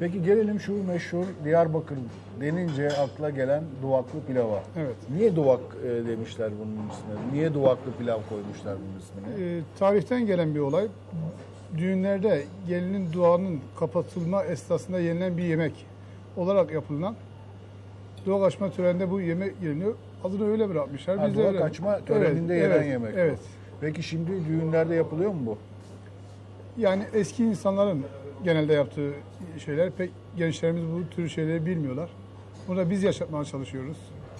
Peki gelelim şu meşhur Diyarbakır denince akla gelen duvaklı pilava. Evet. Niye duvak e, demişler bunun ismini? Niye duvaklı pilav koymuşlar bunun ismini? Ee, tarihten gelen bir olay. Düğünlerde gelinin duanın kapatılma esnasında yenilen bir yemek olarak yapılan duvak açma töreninde bu yemek yeniliyor. Adını öyle bırakmışlar. Ha, Biz de duvak öyle- açma töreninde Evet, yenen evet, yemek bu. Evet. Peki şimdi düğünlerde yapılıyor mu bu? Yani eski insanların genelde yaptığı şeyler pek gençlerimiz bu tür şeyleri bilmiyorlar. Bunu da biz yaşatmaya çalışıyoruz.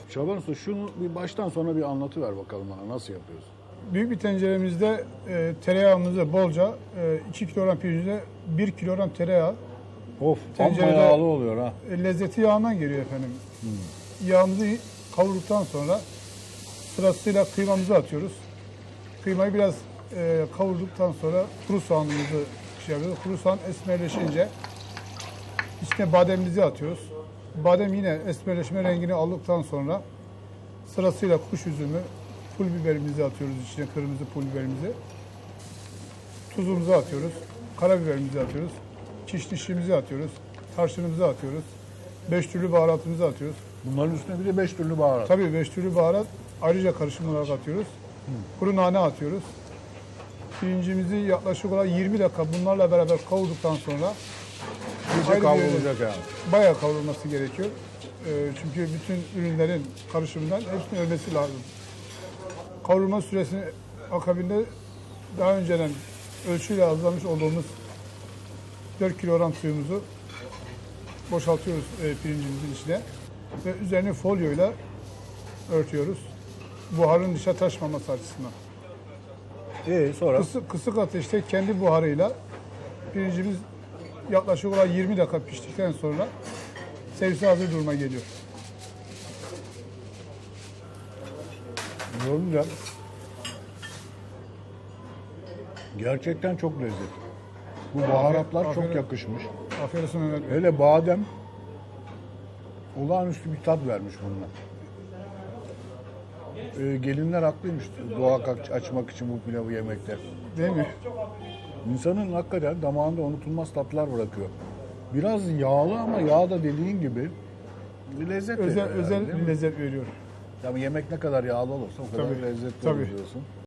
Şaban Usta şunu bir baştan sona bir anlatı ver bakalım bana nasıl yapıyorsun? Büyük bir tenceremizde e, tereyağımızı bolca, 2 kilogram pirincine 1 kilogram tereyağı, Of amma Tencerede- yağlı oluyor ha. e, lezzeti yağından geliyor efendim. Yağımızı kavurduktan sonra sırasıyla kıymamızı atıyoruz. Kıymayı biraz e, kavurduktan sonra kuru soğanımızı şey yapıyoruz. Kuru soğan esmerleşince içine bademimizi atıyoruz. Badem yine esmerleşme rengini aldıktan sonra sırasıyla kuş üzümü, pul biberimizi atıyoruz içine, kırmızı pul biberimizi. Tuzumuzu atıyoruz, karabiberimizi atıyoruz, kişnişimizi atıyoruz, tarçınımızı atıyoruz, beş türlü baharatımızı atıyoruz. Bunların üstüne bir de beş türlü baharat. Tabii beş türlü baharat ayrıca karışım olarak atıyoruz. Kuru nane atıyoruz. Pirincimizi yaklaşık olarak 20 dakika bunlarla beraber kavurduktan sonra İyice ayrı bir kavrulacak yani. bayağı kavrulması gerekiyor. Ee, çünkü bütün ürünlerin karışımından hepsinin ölmesi lazım. Kavrulma süresini akabinde daha önceden ölçüyle hazırlamış olduğumuz 4 kilogram suyumuzu boşaltıyoruz e, pirincimizin içine ve üzerine folyoyla örtüyoruz. Buharın dışa taşmaması açısından. İyi sonra Kısık, kısık ateşte kendi buharıyla pirincimiz yaklaşık olarak 20 dakika piştikten sonra servise hazır duruma geliyor. yorunca gerçekten çok lezzetli. Bu baharatlar çok aferin. yakışmış. Afiyet Mehmet Bey. Hele badem olağanüstü bir tat vermiş bununla. Ee, gelinler haklıymış doğak aç- açmak için bu pilavı yemekte. Değil mi? İnsanın hakikaten damağında unutulmaz tatlar bırakıyor. Biraz yağlı ama yağ da dediğin gibi bir lezzet Özel, veriyor yani, özel mi? lezzet veriyor. Tabii yemek ne kadar yağlı olursa o kadar Tabii, lezzetli tabii. olur diyorsun.